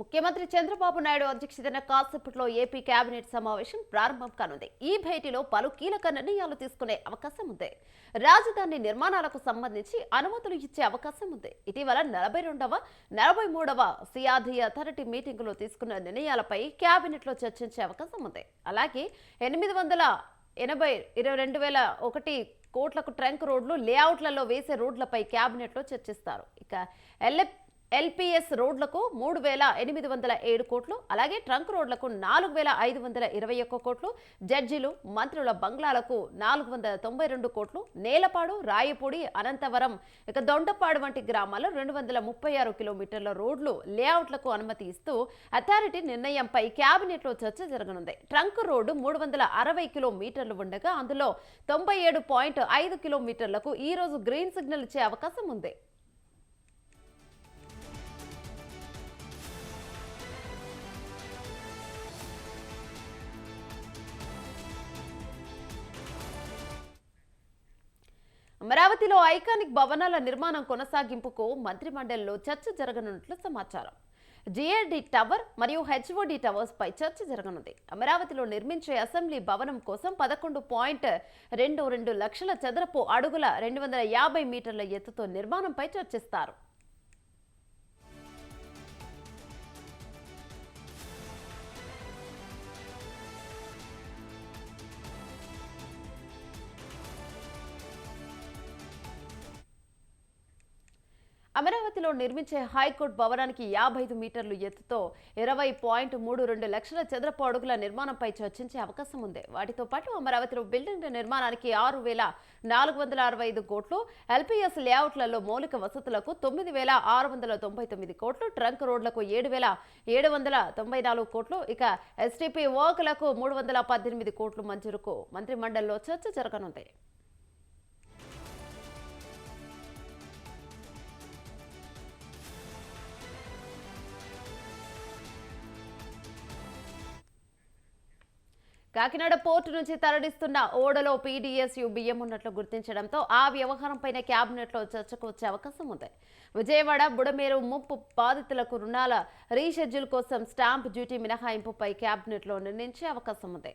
ముఖ్యమంత్రి చంద్రబాబు నాయుడు అధ్యక్షతన కాసేపట్లో ఏపీ కేబినెట్ సమావేశం ప్రారంభం కానుంది. ఈ భేటీలో పలు కీలక నిర్ణయాలు తీసుకునే అవకాశం ఉంది. రాజధాని నిర్మాణాలకు సంబంధించి అనుమతులు ఇచ్చే అవకాశం ఉంది. ఇటీవల నలభై రెండవ నలభై మూడవ సిఆర్డీ అథారిటీ మీటింగులో తీసుకున్న నిర్ణయాలపై కేబినెట్లో చర్చించే అవకాశం ఉంది. అలాగే ఎనిమిది వందల ఎనభై ఇరవై రెండు వేల ఒకటి కోట్లకు ట్రంక్ రోడ్లు లేఅవుట్లలో వేసే రోడ్లపై కేబినెట్లో చర్చిస్తారు. ఇక ఎల్ఎఫ్ ఎల్పిఎస్ రోడ్లకు మూడు వేల ఎనిమిది వందల ఏడు కోట్లు అలాగే ట్రంక్ రోడ్లకు నాలుగు వేల ఐదు వందల ఇరవై ఒక్క కోట్లు జడ్జీలు మంత్రుల బంగ్లాలకు నాలుగు వందల తొంభై రెండు కోట్లు నేలపాడు రాయపూడి అనంతవరం ఇక దొండపాడు వంటి గ్రామాల్లో రెండు వందల ముప్పై ఆరు కిలోమీటర్ల రోడ్లు లేఅవుట్లకు అనుమతి ఇస్తూ అథారిటీ నిర్ణయంపై క్యాబినెట్లో చర్చ జరగనుంది. ట్రంక్ రోడ్డు మూడు వందల అరవై కిలోమీటర్లు ఉండగా అందులో తొంభై ఏడు పాయింట్ ఐదు కిలోమీటర్లకు ఈ రోజు గ్రీన్ సిగ్నల్ ఇచ్చే అవకాశం ఉంది. అమరావతిలో ఐకానిక్ భవనాల నిర్మాణం కొనసాగింపుకు మంత్రి మండలిలో చర్చ జరగనున్నట్లు సమాచారం. జిఏడి టవర్ మరియు హెచ్ఓడి టవర్స్ పై చర్చ జరగనుంది. అమరావతిలో నిర్మించే అసెంబ్లీ భవనం కోసం పదకొండు పాయింట్ రెండు రెండు లక్షల చదరపు అడుగుల రెండు వందల యాభై మీటర్ల ఎత్తుతో నిర్మాణంపై చర్చిస్తారు. అమరావతిలో నిర్మించే హైకోర్టు భవనానికి యాభై ఐదు మీటర్లు ఎత్తుతో ఇరవై పాయింట్ మూడు రెండు లక్షల చదరపు అడుగుల నిర్మాణంపై చర్చించే అవకాశం ఉంది. వాటితో పాటు అమరావతిలో బిల్డింగ్ నిర్మాణానికి ఆరు వేల నాలుగు వందల అరవై ఐదు కోట్లు ఎల్పీఎస్ లేఅవుట్లలో మౌలిక వసతులకు తొమ్మిది వేల ఆరు వందల తొంభై తొమ్మిది కోట్లు ట్రంక్ రోడ్లకు ఏడు వేల ఏడు వందల తొంభై నాలుగు కోట్లు ఇక ఎస్టీపీ వర్క్లకు మూడు వందల పద్దెనిమిది కోట్లు మంజూరుకు మంత్రిమండలిలో చర్చ జరగనుంది. కాకినాడ పోర్టు నుంచి తరలిస్తున్న ఓడలో పీడీఎస్యు బియ్యం ఉన్నట్లు గుర్తించడంతో ఆ వ్యవహారంపైన క్యాబినెట్లో చర్చకు వచ్చే అవకాశం ఉంది. విజయవాడ బుడమేరు ముప్పు బాధితులకు రుణాల రీషెడ్యూల్ కోసం స్టాంప్ డ్యూటీ మినహాయింపుపై క్యాబినెట్లో నిర్ణయించే అవకాశం ఉంది.